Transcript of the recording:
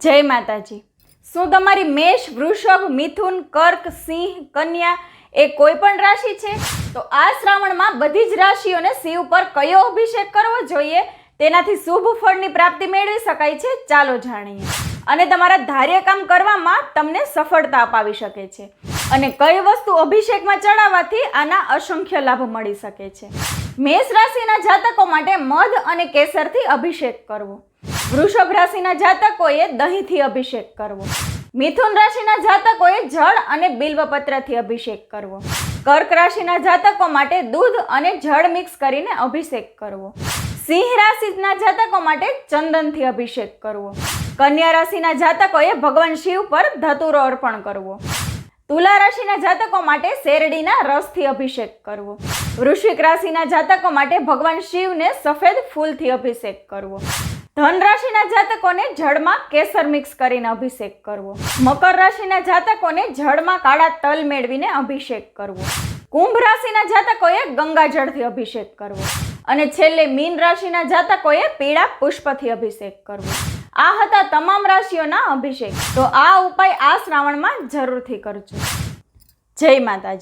જય માતાજી. શું તમારી મેષ, વૃષભ, મિથુન, કર્ક, સિંહ, કન્યા એ કોઈ પણ રાશિ છે? તો આ શ્રાવણમાં બધી જ રાશિઓને શિવ પર કયો અભિષેક કરવો જોઈએ? તેનાથી શુભ ફળની પ્રાપ્તિ મેળવી શકાય છે? ચાલો જાણીએ. અને તમારા ધાર્ય કામ કરવામાં તમને સફળતા અપાવી શકે છે. અને કઈ વસ્તુ અભિષેકમાં ચડાવવાથી આના અસંખ્ય લાભ મળી શકે છે? મેષ રાશિના જાતકો માટે મધ અને કેસરથી અભિષેક કરવો. વૃષભ રાશિના જાતકોએ દહીંથી અભિષેક કરવો. મિથુન રાશિના જાતકોએ જળ અને બિલ્વપત્રથી અભિષેક કરવો. કર્ક રાશિના જાતકો માટે દૂધ અને જળ મિક્સ કરીને અભિષેક કરવો. સિંહ રાશિના જાતકો માટે ચંદનથી અભિષેક કરવો. કન્યા રાશિના જાતકોએ ભગવાન શિવ પર ધતુરો અર્પણ કરવો. તુલા રાશિના જાતકો માટે શેરડીના રસથી અભિષેક કરવો. વૃશ્ચિક રાશિના જાતકો માટે ભગવાન શિવને સફેદ ફૂલથી અભિષેક કરવો. ધન રાશિના જાતકોને જળમાં કેસર મિક્સ કરીને અભિષેક કરવો. મકર રાશિના જાતકોને જળમાં કાળા તલ મેળવીને અભિષેક કરવો. કુંભ રાશિના જાતકોએ ગંગાજળથી અભિષેક કરવો. અને છેલ્લે મીન રાશિના જાતકોએ પીળા પુષ્પથી અભિષેક કરવો. આ હતા તમામ રાશિઓના અભિષેક. તો આ ઉપાય આ શ્રાવણમાં જરૂરથી કરજો. જય માતાજી.